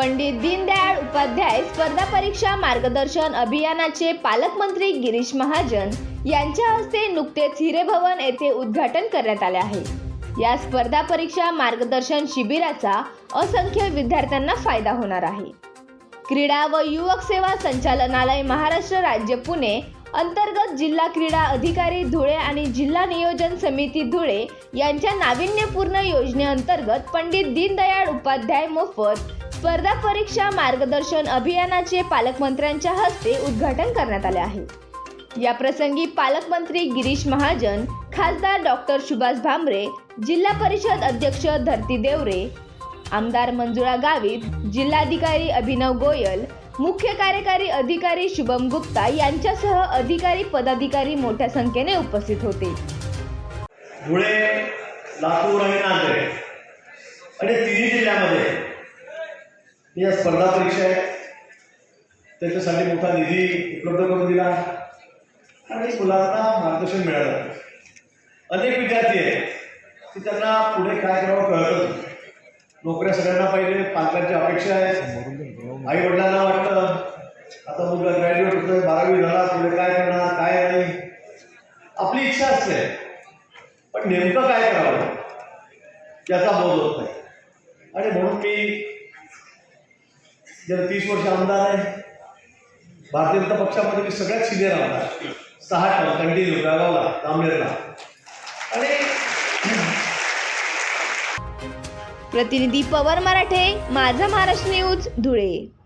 पंडित दीनदयाळ उपाध्याय स्पर्धा परीक्षा मार्गदर्शन अभियानाचे पालकमंत्री गिरीश महाजन यांच्या हस्ते नुकतेच हिरेभवन येथे उद्घाटन करण्यात आले आहे. या स्पर्धा परीक्षा मार्गदर्शन शिबिराचा असंख्य विद्यार्थ्यांना फायदा होणार आहे. क्रीडा व युवक सेवा संचालनालय महाराष्ट्र राज्य पुणे अंतर्गत जिल्हा क्रीडा अधिकारी धुळे आणि जिल्हा नियोजन समिती धुळे यांच्या नाविन्यपूर्ण योजनेअंतर्गत पंडित दीनदयाळ उपाध्याय मोफत स्पर्धा परीक्षा मार्गदर्शन अभियानाचे पालकमंत्र्यांच्या हस्ते उद्घाटन करण्यात आले आहे. या प्रसंगी पालकमंत्री गिरीश महाजन खासदार डॉक्टर सुभाष भामरे जिल्हा परिषद अध्यक्ष धरती देवरे आमदार मंजुळा गावित जिल्हाधिकारी अभिनव गोयल मुख्य कार्यकारी अधिकारी शुभम गुप्ता यांच्यासह अधिकारी पदाधिकारी मोठ्या संख्येने उपस्थित होते. धुळे लातूर आणि नांदेड. आणि तिन्ही जिल्ह्यामध्ये या स्पर्धा परीक्षा आहेत त्याच्यासाठी मोठा निधी उपलब्ध करून दिला. आणि मुलांना मार्गदर्शन मिळालं. अनेक विद्यार्थी आहेत की त्यांना पुढे काय करावं कळत नाही. नोकऱ्या सगळ्यांना पाहिजे पालकांची अपेक्षा आहे. आई वडिलांना वाटतं आता मुलगा ग्रॅज्युएट होतोय बारावी झाला पुढे काय करणार काय नाही. आपली इच्छा असते. पण नेमकं काय करावं? याचा बोध होत नाही. आणि म्हणून मी गेल्या तीस वर्ष आमदार आहे भारतीय जनता पक्षामध्ये मी सगळ्यात सिनियर आमदार. सहा टर्म कंटिन्यू बेळगावला जामनेरला आणि प्रतिनिधी पवन मराठे माझा महाराष्ट्र न्यूज धुळे.